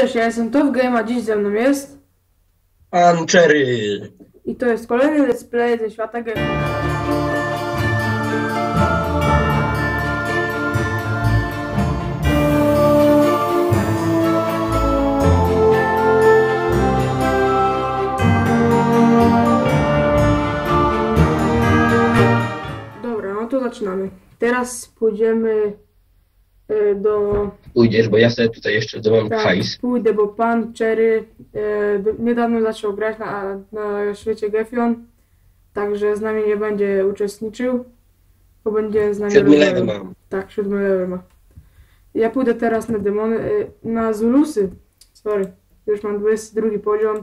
cześć, ja jestem Top Game, a dziś ze mną jest Pan Cherry. i to jest kolejny let's play ze świata game. Dobra, no to zaczynamy. Teraz pójdziemy y, do Pójdziesz, bo ja sobie tutaj jeszcze zdobywam Tak, hajs. pójdę, bo pan Cherry e, niedawno zaczął grać na, na świecie Gefion, także z nami nie będzie uczestniczył, bo będzie z nami Siódmy level mam. Tak, siódmy level ma. Ja pójdę teraz na demony, e, na Zulusy, sorry, już mam 22 poziom. E,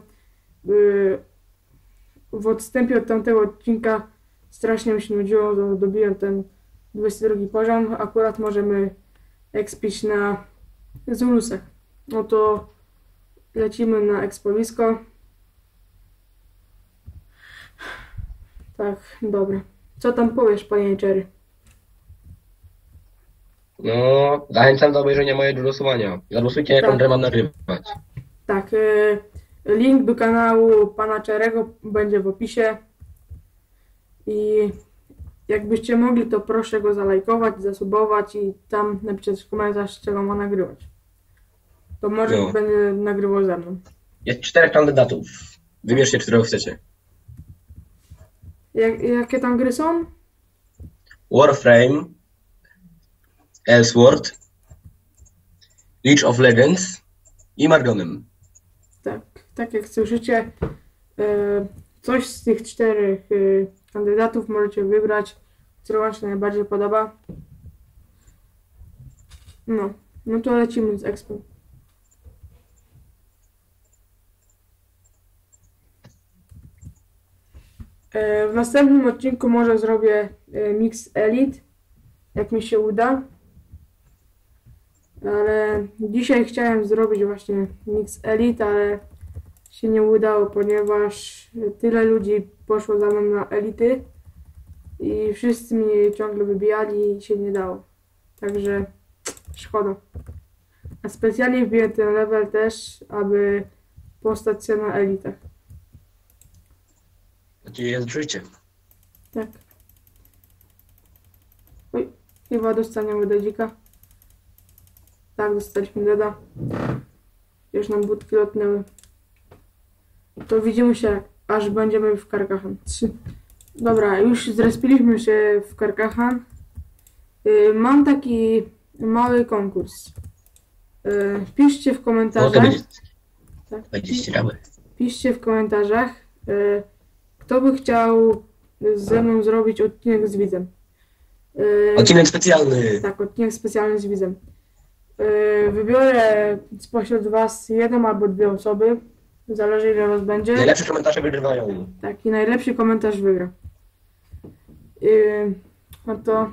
w odstępie od tamtego odcinka strasznie mi się nudziło, dobiłem ten 22 poziom, akurat możemy expić na Zulusach. No to lecimy na ekspowisko. Tak, dobra. Co tam powiesz, panie Cherry? No, zachęcam do obejrzenia mojego głosowania. Zagłosujcie, jaką Tak. grę mam nagrywać. Tak, e, link do kanału pana Czerego będzie w opisie. I jakbyście mogli, to proszę go zalajkować, zasubować i tam napisać komentarz, czego ma nagrywać. To może No. będzie nagrywał ze mną. Jest czterech kandydatów. Wybierzcie, którego chcecie. Jak, jakie tam gry są? Warframe, Ellsworth, League of Legends i Margonem. Tak, tak jak słyszycie, e, coś z tych czterech e, kandydatów możecie wybrać, który wam się najbardziej podoba. No, no to lecimy z Expo. E, W następnym odcinku może zrobię e, mix Elite, jak mi się uda. Ale dzisiaj chciałem zrobić właśnie mix Elite, ale się nie udało, ponieważ tyle ludzi poszło za mną na Elity i wszyscy mnie ciągle wybijali i się nie dało. Także szkoda. A specjalnie wbiłem ten level też, aby postać się na Elitach. Nadzieję, życie. Tak. Oj, chyba dostaniemy dedzika. Tak, dostaliśmy deda. Już nam budki lotnęły. To widzimy się, aż będziemy w Karkahan. Trzy. Dobra, już zrespiliśmy się w Karkahan. Yy, mam taki mały konkurs. Yy, piszcie w No to komentarzach. będzie, Tak. będzie. Piszcie w komentarzach, kto by chciał ze mną zrobić odcinek z widzem. E, Odcinek specjalny. tak, odcinek specjalny z widzem. Wybiorę spośród Was jedną albo dwie osoby. Zależy ile Was będzie. Najlepsze komentarze wygrywają. Tak, i najlepszy komentarz wygra. E, no to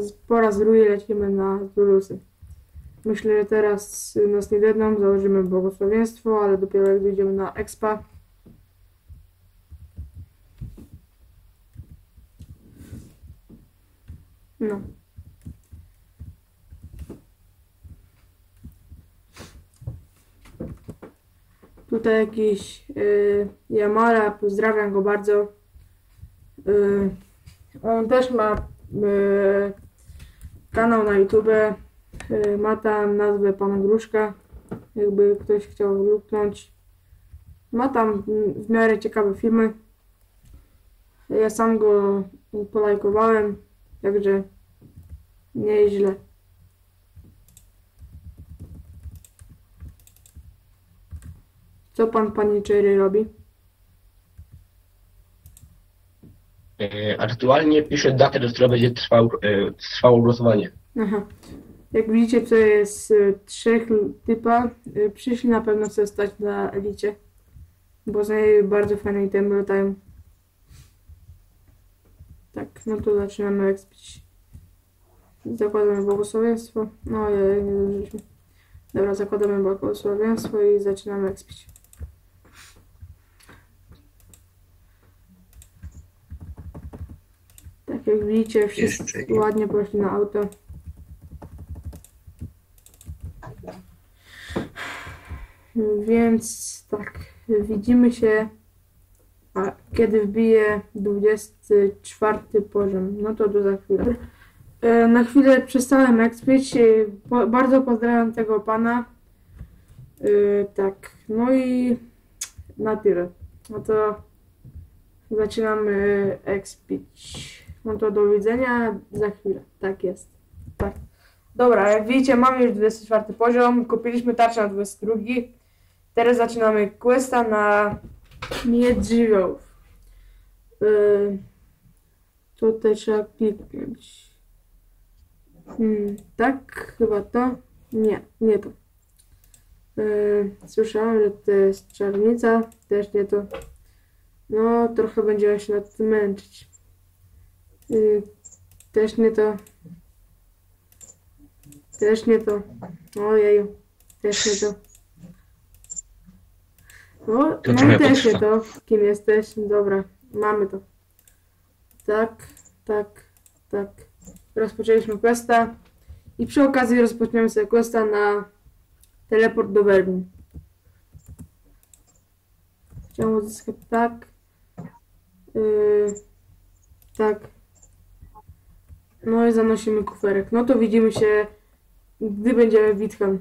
z- po raz drugi lecimy na Zulusy. Myślę, że teraz nas nie dedną, założymy błogosławieństwo, ale dopiero jak dojdziemy na expa. No. Tutaj jakiś y, pozdrawiam go bardzo. Y, on też ma y, kanał na YouTube. Y, ma tam nazwę Pana Gruszka. Jakby ktoś chciał luknąć. Ma tam w miarę ciekawe filmy. Ja sam go polajkowałem, także nieźle. Co pan, panie Cherry robi? E, Aktualnie piszę datę, do której będzie trwał, e, trwało głosowanie. Aha. Jak widzicie, to jest y, trzech typa. Y, przyszli na pewno sobie stać na elicie, bo z niej bardzo fajne itemy latają. Tak, no to zaczynamy ekspić. Zakładamy błogosławieństwo. No, ja nie zdążyliśmy. Dobra, zakładamy błogosławieństwo i zaczynamy ekspić. Tak jak widzicie, wszyscy Jeszcze nie. ładnie poszli na auto. Więc tak, widzimy się, a kiedy wbije 24 poziom. No to do za chwilę. E, Na chwilę przestałem e, po- Bardzo pozdrawiam tego pana. E, Tak, no i na tyle. No to zaczynamy expić. No to do widzenia za chwilę. Tak jest. Tak. Dobra, jak widzicie, mamy już 24 poziom. Kupiliśmy tarczę na 22. Teraz zaczynamy questa na miecz. Yy, tutaj trzeba kliknąć. Hmm, tak, chyba to. Nie, nie to. Yy, słyszałam, że to jest czarnica. Też nie to. No, trochę będziemy się nad tym męczyć. Yy, też nie to. Też nie to. Ojeju. Też nie to. No, To no i też nie to. Kim jesteś? Dobra, mamy to. Tak, tak, tak. Rozpoczęliśmy questa. I przy okazji rozpoczniemy sobie questa na teleport do Berlin. Chciałem uzyskać tak. Yy, tak. No i zanosimy kuferek. No to widzimy się, gdy będziemy w.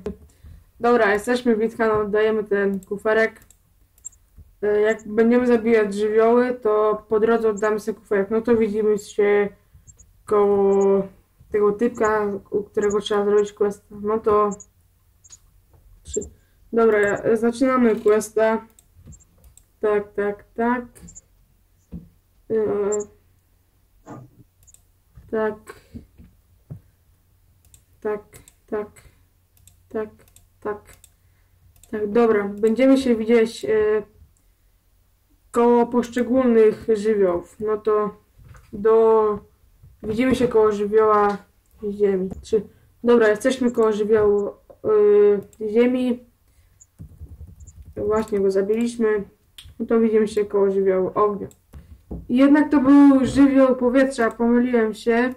Dobra, jesteśmy w Witchan, oddajemy ten kuferek. E, Jak będziemy zabijać żywioły, to po drodze oddamy sobie kuferek. No to widzimy się koło tego typka, u którego trzeba zrobić questa. No to... Dobra, zaczynamy questa. Tak, tak, tak. E, tak. Tak, tak, tak, tak. Tak, dobra. Będziemy się widzieć e, koło poszczególnych żywiołów. No to do... Widzimy się koło żywioła ziemi. Czy... Dobra, jesteśmy koło żywiołu e, ziemi. Właśnie go zabiliśmy. No to widzimy się koło żywiołu ognia. Jednak to był żywioł powietrza, pomyliłem się.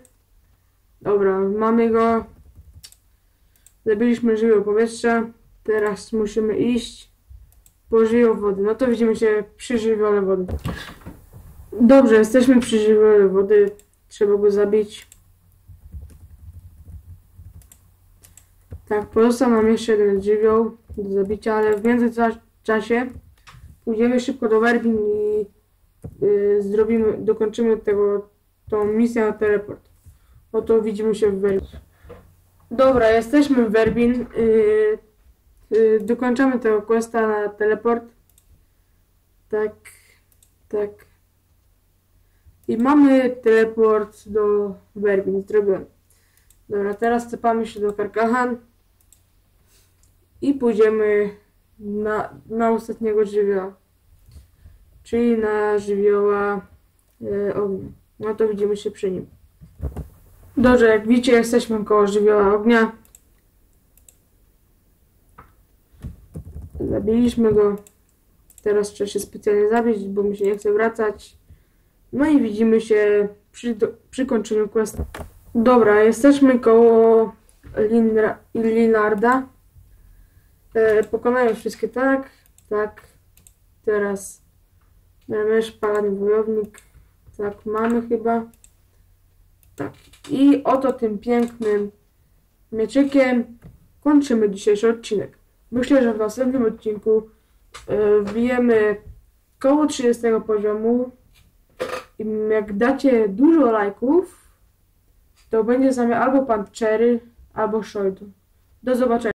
Dobra, mamy go. Zabiliśmy żywioł powietrza. Teraz musimy iść po żywioł wody. No to widzimy się przy żywiole wody. Dobrze, jesteśmy przy żywiole wody. Trzeba go zabić. Tak, pozostał nam jeszcze jeden żywioł do zabicia, ale w międzyczasie pójdziemy szybko do Werbin i zrobimy, dokończymy tego, tą misję na teleport. Oto widzimy się w Werbin. Dobra, jesteśmy w Werbin. Y, y, dokończamy tego questa na teleport. Tak, tak. I mamy teleport do Werbin zrobiony. Dobra, teraz cepamy się do Karkahan i pójdziemy na, na ostatniego żywioła, czyli na żywioła e, ognia. No to widzimy się przy nim. Dobrze, jak widzicie, jesteśmy koło żywioła ognia. Zabiliśmy go. Teraz trzeba się specjalnie zabić, bo mi się nie chce wracać. No i widzimy się przy, do, przy kończeniu questa. Dobra, jesteśmy koło Linarda. E, wszystkie tak, tak. Teraz mysz, palany wojownik. Tak, mamy chyba. Tak. I oto tym pięknym mieczykiem kończymy dzisiejszy odcinek. Myślę, że w następnym odcinku e, wbijemy koło 30 poziomu. I jak dacie dużo lajków, to będzie z nami albo pan Cherry, albo Shoidu. Do zobaczenia.